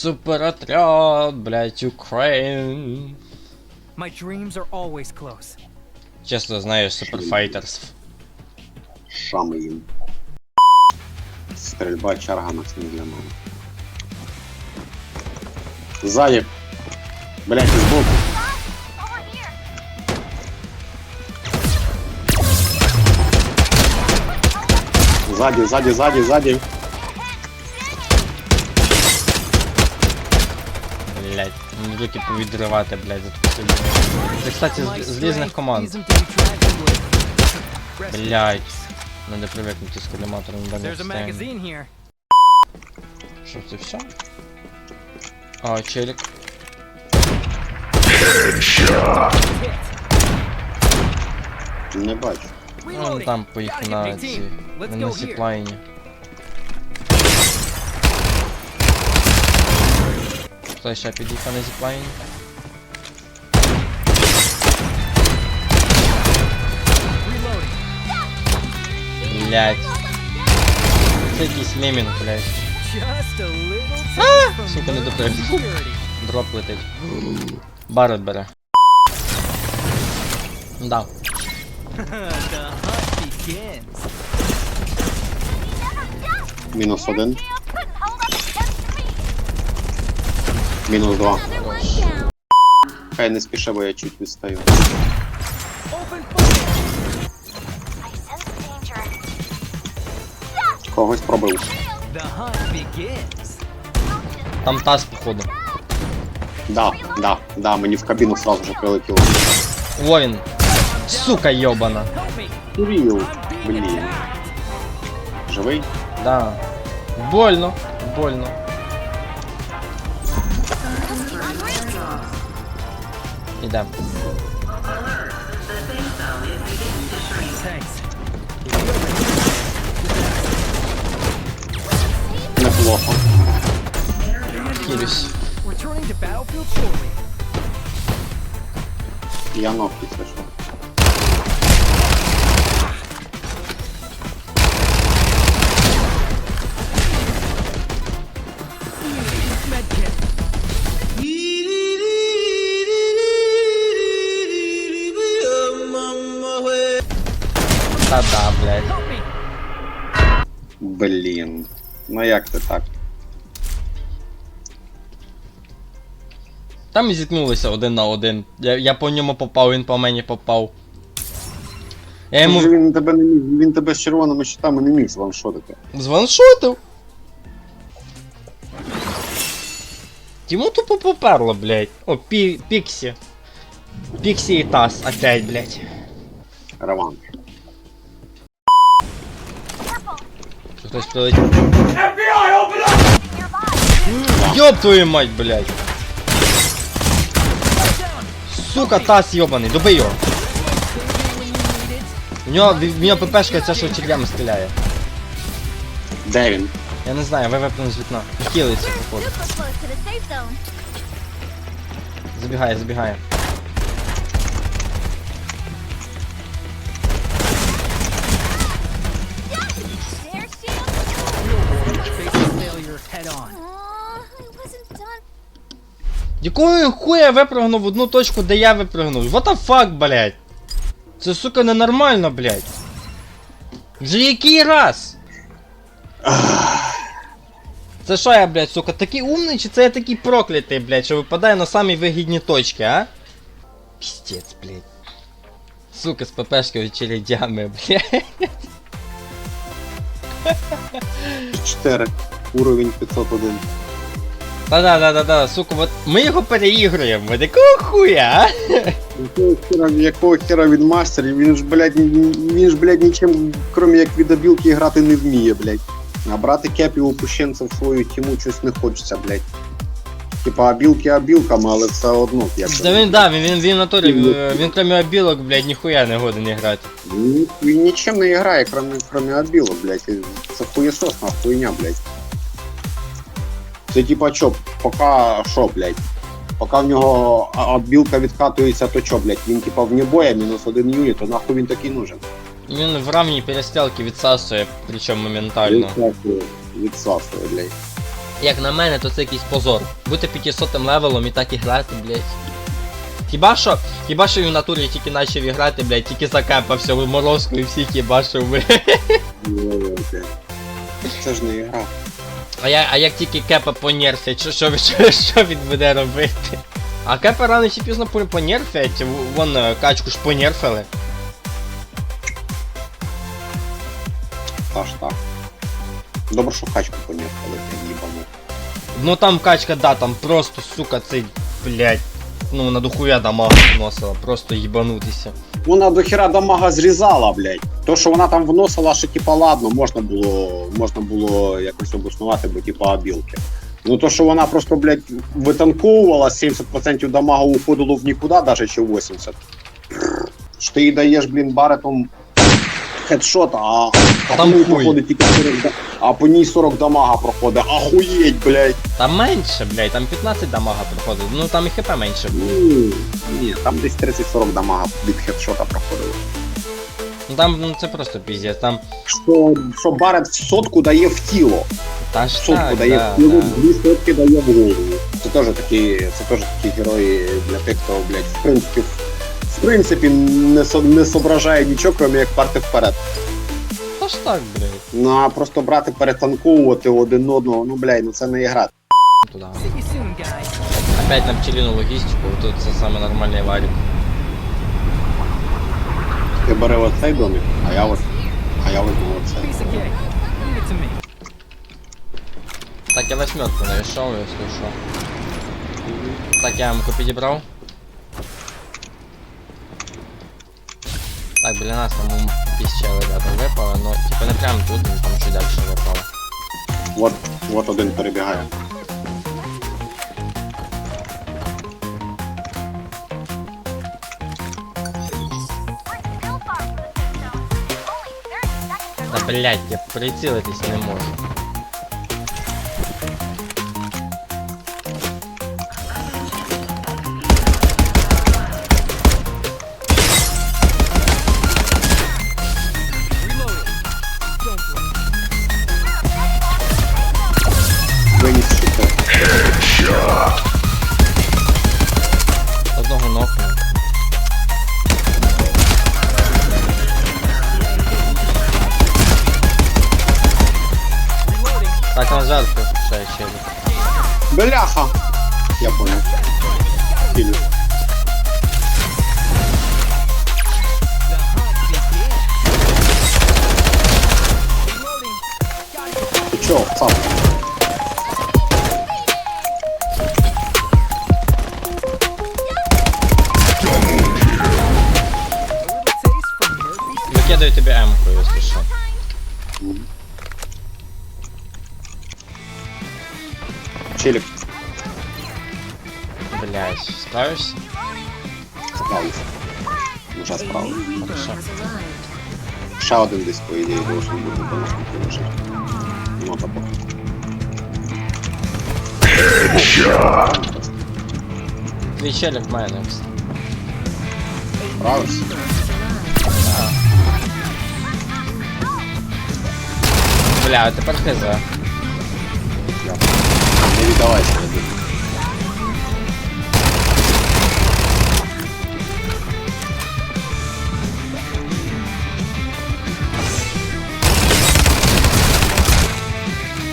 Суперотряд, блядь, Україн. My dreams are always close. Чесно, знаєш, суперфайтерс. Шами їм. Стрільба чарга на цим для мене. Ззаді. Блять, збоку. Ззаді, ззаді, ззаді, ззаді. Блядь, мені руки повідривати, блядь, за таку сильну. Це, кстати, з, з різних команд. Блядь. Надо привикнути з коліматором до here. Що це все? А, челік. Hit. Не бачу. Ну, там поїхав на ці. На, на сіплайні. Хто ще під'їхав на зіплайні? Reloading. Блядь. Це якийсь лемінг, блядь. Just a little touch from сука, не local допрыг. security. Дроп летить. Барет бере. Да. the hunt begins. Мінус один. Мінус два. Хай не спіше, бо я чуть відстаю. Open fire. Когось пробив. The hunt begins. Там таз, походу. Да, да, да, мені в кабіну сразу же прилетіло. Во він. Сука йобана. Help me. Курил, I'm being блін. attacked. Живий? Да. Больно. Больно. Ідем. Неплохо. Shortly. Я ног підійшов. Ну як це так? Там і зіткнулися один на один. Я, я по ньому попав, він по мені попав. Я йому Він тебе не міг, він тебе з червоними щитами не міг званшотити. званшотив. Йому тупо поперло, блядь. О, пі, Піксі. Піксі і Тас, опять, блядь. Реванш. Хтось прилетів. Йоб твою мать, блядь. Сука, Тас йобаний, добий його. У нього, в нього ППшка ця, що черв'ями стріляє. Де він? Я не знаю, ви випнув з вікна. Хілиться, походу. Забігає, забігає. Якого хуя випрыгнув в одну точку, де я випрыгнув? What the fuck, блядь? Це, сука, ненормально, блядь. Вже який раз? Це що я, блядь, сука, такий умний, чи це я такий проклятий, блядь, що випадає на самі вигідні точки, а? Пістець, блядь. Сука, з ППшки очередями, блядь. 4. Уровень 501. Та-да-да-да-да, сука, от ми його переігруємо, от якого хуя, а? Якого хера, якого хера він мастер, він ж, блядь, він ж, блядь, нічим, крім як від обілки, грати не вміє, блядь. А брати кепів упущенця в свою тіму щось не хочеться, блядь. Типа обілки обілками, але все одно, як. Да він, да, він, він, він в натурі, він, крім обілок, блядь, ніхуя не годен грати. Він, він нічим не грає, крім, крім обілок, блядь. Це хуєсосна хуйня, блядь. Це типа чо, поки що, блядь. Поки в нього обілка відкатується, то чо, блядь, він типа вне боя, мінус один юніт, то нахуй він такий нужен. Він в равній перестрілки відсасує, причому моментально. Відсасує, відсасує, блядь. Як на мене, то це якийсь позор. Бути 500 левелом і так і грати, блядь. Хіба що, хіба що він в натурі тільки почав грати, блядь, тільки закепався в морозку і всіх їбашив, блядь. Це ж не ігра. А, я, а як тільки кепа понерфять, що, що, що, що він буде робити? А кепа рано чи пізно по- понерфять, вон е, качку ж понерфили. Та ж так. Добре, що качку понюхали, я їбану. Ну там качка, да, там просто, сука, цей, блядь, ну на духуя дамагу вносила, просто їбанутися. Вона до хіра дамага зрізала, блядь. То, що вона там вносила, що типа ладно, можна було, можна було якось обоснувати, бо типа обілки. Ну то, що вона просто, блядь, витанковувала, 70% дамага уходило в нікуди, навіть ще 80. Що ти їй даєш, блін, баретом хедшот, а, а Там по ній проходить тільки 40, а по ній 40 дамага проходить. Ахуєть, блядь. Там менше, блядь, там 15 дамага проходить, ну там і хп менше було. Ні, ні, там десь 30-40 дамага від хедшота проходило. Ну там ну, це просто піздець, там Що, що барет в сотку дає в тіло. та ж сотку так, дає да, в тіло, да. дві сотки дає в голову. Це теж такі, це теж такі герої для тих, хто, блядь, в принципі, в принципі не, со, не соображає нічого, крім як парти вперед. Та ж так, блядь, Ну а просто брати, перетанковувати один одного, ну блядь, ну це не ігра. туди. See you soon, guys. Опять на пчеліну логістику, тут це саме нормальний варік. Ти бери оцей домик, а я ось, а я возьму оцей. Piece of cake. Leave it to me. Так, я восьмерку знайшов, якщо що. Так, я ямку підібрав. Так, біля нас там піщели ребята випали, но типа не прямо тут, він там чуть далі випало. От, от один перебігає. Блять, я прицілитись не можу. Ти чого, сам? Викидаю тобі М-ку, якщо що. Челік, Блять, справишся? справився. Уже справився. Хорошо. Ще один десь, по ідеї, должен бути до наступного лежить. Ну, та поки. Твій челік в мене. Справився? Бля, а тепер хз. Я. Не віддавайся, я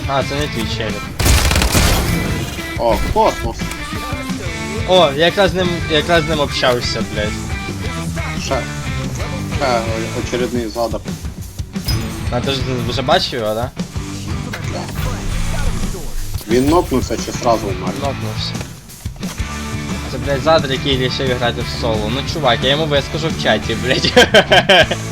А, це не твій челік. О, космос. О, я якраз ним, якраз ним общався, блядь. Ще. Ще очередний задап. А ти ж вже бачив його, да? Він нокнувся чи сразу вмер? Нокнувся. Це, блядь, задр, який вирішив грати в соло. Ну, чувак, я йому вискажу в чаті, блядь.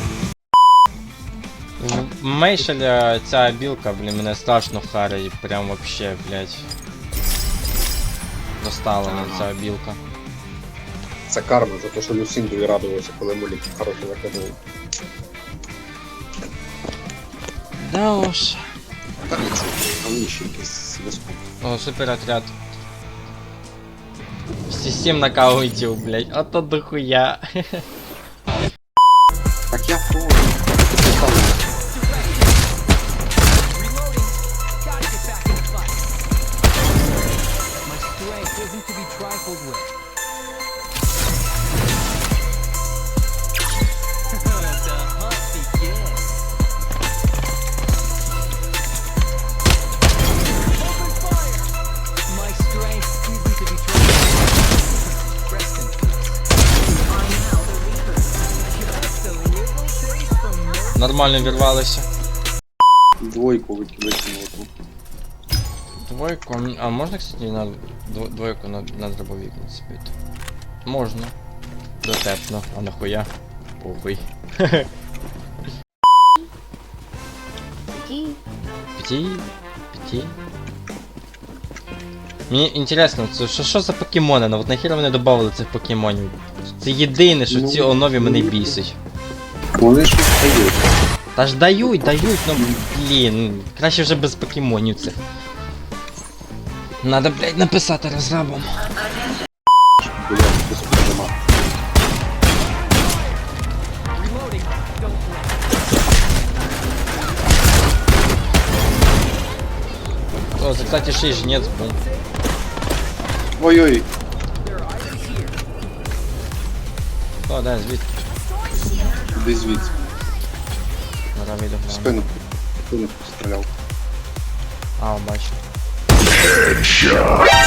В Мейшеля ця білка, блін, мене страшно харить, прям вообще, блядь. Достала мене ця білка. Це карма за те, що Люсіндові радувався, коли мулік хороший закидував. Да уж. Нічого, там є ще якийсь вискок. О, супер отряд. Всі сім нокаутів, блядь. Ото дохуя. Так я понял. Нормально вірвалися. Двойку викинули. Двойку, а можна, кстати, на двойку на, на дробовик нацепити? Можна. Дотепно, а нахуя? Похуй. Пяти. Пяти? Пяти? Мені інтересно, це що, що за покемони? Ну от нахіра вони додавали цих покемонів? Це єдине, що Ну, ці онові мене бісить. Вони ж дають. Та ж дають, дають, ну блін, краще вже без покемонів цих. Надо, блядь, написати розрабом. Блядь, без проблема. Reloading. Don't blink. О, це, кстати, ще й жнець був. Ой-ой, There are items here. О, да, звідки. іди звідси. Зараз вийду В. Спину. Спину постріляв. А, бачу.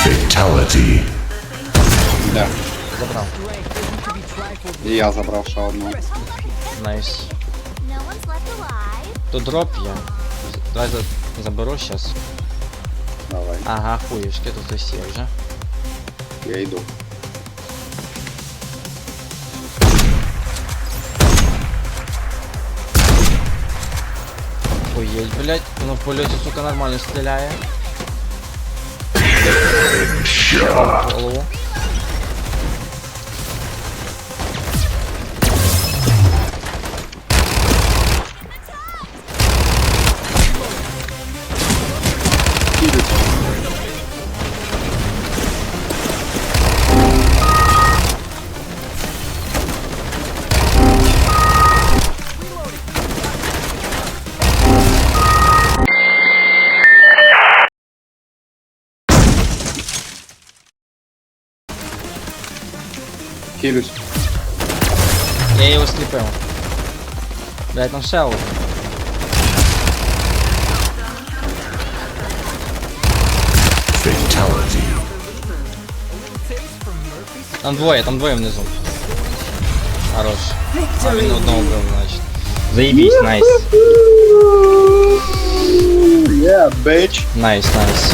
Fatality. Да. Забрав. Trifled І я забрав ще одну. Найс. Тут дроп є. Давай за- заберу щас. Давай, Ага, хуєшки, тут є вже. я йду. Охуєть, блядь, воно в полете, сука, нормально стреляет. Голову. Хилюсь. Я його сліпив. Блядь, там ще один. Fatality. Там двоє, там двоє внизу. Хорош. А він одного вбив, значить. Заебись, найс. Yeah, bitch. Найс, найс.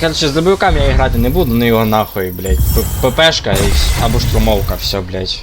Короче, з дробовиками я играти не буду, ну його нахуй, блядь. П- ППшка або штурмовка, все, блядь.